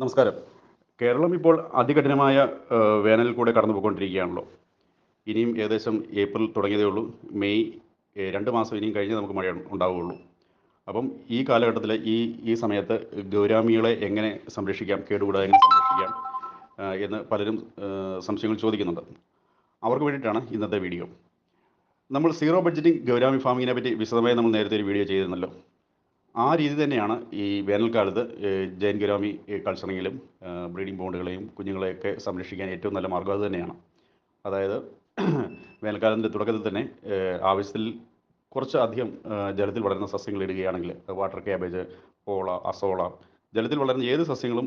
നമസ്കാരം. കേരളം ഇപ്പോൾ അതികഠിനമായ വേനൽ കൂടെ കടന്നു പോയിക്കൊണ്ടിരിക്കുകയാണല്ലോ ഇനിയും ഏകദേശം ഏപ്രിൽ തുടങ്ങിയതേ ഉള്ളൂ. മെയ് രണ്ട് മാസം ഇനിയും കഴിഞ്ഞ് നമുക്ക് മഴ ഉണ്ടാവുകയുള്ളൂ. അപ്പം ഈ കാലഘട്ടത്തിൽ ഈ ഈ സമയത്ത് ഗൗരാമികളെ എങ്ങനെ സംരക്ഷിക്കാം കേടുകൂടാതെ എങ്ങനെ സംരക്ഷിക്കാം എന്ന് പലരും സംശയങ്ങൾ ചോദിക്കുന്നുണ്ട്. അവർക്ക് വേണ്ടിയിട്ടാണ് ഇന്നത്തെ വീഡിയോ. നമ്മൾ സീറോ ബഡ്ജറ്റിംഗ് ഗൗരാമി ഫാമിങ്ങിനെ പറ്റി വിശദമായി നമ്മൾ നേരത്തെ ഒരു വീഡിയോ ചെയ്തിരുന്നല്ലോ. ആ രീതി തന്നെയാണ് ഈ വേനൽക്കാലത്ത് ജയൻ ഗ്രാമി കൾച്ചറിങ്ങിലും ബ്രീഡിംഗ് ബോണ്ടുകളെയും കുഞ്ഞുങ്ങളെയൊക്കെ സംരക്ഷിക്കാൻ ഏറ്റവും നല്ല മാർഗം അത് തന്നെയാണ്. അതായത് വേനൽക്കാലത്തിന്റെ തുടക്കത്തിൽ തന്നെ ആവശ്യത്തിൽ കുറച്ച് അധികം ജലത്തിൽ വളരുന്ന സസ്യങ്ങൾ ഇടുകയാണെങ്കിൽ വാട്ടർ ക്യാബേജ് പോള അസോള ജലത്തിൽ വളരുന്ന ഏത് സസ്യങ്ങളും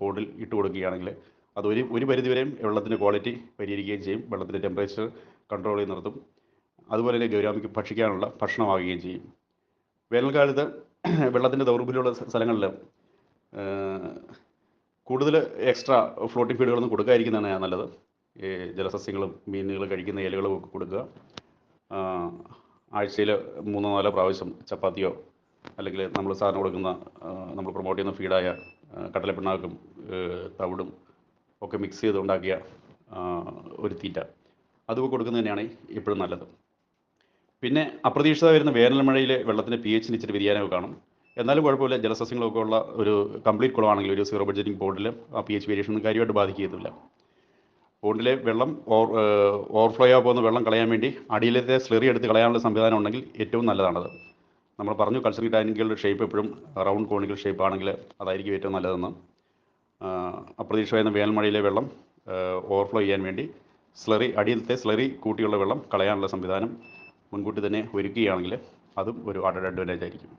പോണ്ടിൽ ഇട്ട് കൊടുക്കുകയാണെങ്കിൽ അത് ഒരു ഒരു പരിധിവരെയും വെള്ളത്തിന്റെ ക്വാളിറ്റി പരിഹരിക്കുകയും ചെയ്യും വെള്ളത്തിന്റെ ടെമ്പറേച്ചർ കൺട്രോൾ ചെയ്ത് നിർത്തും അതുപോലെ തന്നെ ഗൗരാമിക്ക് ഭക്ഷിക്കാനുള്ള ഭക്ഷണമാകുകയും ചെയ്യും. വേനൽക്കാലത്ത് വെള്ളത്തിന്റെ ദൗർബല്യമുള്ള സ്ഥലങ്ങളിൽ കൂടുതൽ എക്സ്ട്രാ ഫ്ലോട്ടിംഗ് ഫീഡുകളൊന്നും കൊടുക്കാതിരിക്കുന്നതാണ് നല്ലത്. ഈ ജലസസ്യങ്ങളും മീനുകൾ കഴിക്കുന്ന ഇലകളും ഒക്കെ കൊടുക്കുക. ആഴ്ചയിൽ മൂന്നോ നാലോ പ്രാവശ്യം ചപ്പാത്തിയോ അല്ലെങ്കിൽ നമ്മൾ സാധനം കൊടുക്കുന്ന നമ്മൾ പ്രൊമോട്ട് ചെയ്യുന്ന ഫീഡായ കടലപ്പിണ്ണാക്കും തവിടും ഒക്കെ മിക്സ് ചെയ്ത് ഉണ്ടാക്കിയ ഒരു തീറ്റ. അതൊക്കെ കൊടുക്കുന്നത് തന്നെയാണ് എപ്പോഴും നല്ലത്. പിന്നെ അപ്രതീക്ഷിത വരുന്ന വേനൽ മഴയിൽ വെള്ളത്തിന്റെ പി എച്ചിന് ഇച്ചിരി വ്യതിയാനമൊക്കെ കാണും. എന്നാലും കുഴപ്പമില്ല. ജലസസ്യങ്ങളൊക്കെ ഉള്ള ഒരു കംപ്ലീറ്റ് കുളമാണെങ്കിൽ ഒരു സീറോ ബഡ്ജറ്റിംഗ് ബോർഡിൽ ആ പി എച്ച് വേരിയേഷൻ കാര്യമായിട്ട് ബാധിക്കുകയില്ല ബോണ്ടിലെ വെള്ളം ഓവർ ഓവർഫ്ലോ ആകാൻ പോകുന്ന വെള്ളം കളയാൻ വേണ്ടി അടിയിലത്തെ സ്ലെറി എടുത്ത് കളയാനുള്ള സംവിധാനം ഉണ്ടെങ്കിൽ ഏറ്റവും നല്ലതാണത്. നമ്മൾ പറഞ്ഞു കൾച്ചറിംഗ് ടാങ്കികളുടെ ഷേപ്പ് എപ്പോഴും റൗണ്ട് കോണിക്കൽ ഷേപ്പ് ആണെങ്കിൽ അതായിരിക്കും ഏറ്റവും നല്ലതെന്ന്. ആ, അപ്രതീക്ഷിതമായ വേനൽമഴയിലെ വെള്ളം ഓവർഫ്ലോ ചെയ്യാൻ വേണ്ടി സ്ലറി അടിയിലത്തെ സ്ലറി കൂട്ടിയുള്ള വെള്ളം കളയാനുള്ള സംവിധാനം മുൻകൂട്ടി തന്നെ ഒരുക്കുകയാണെങ്കിൽ അതും ഒരു അഡഡ് അഡ്വാന്റേജ് ആയിരിക്കും.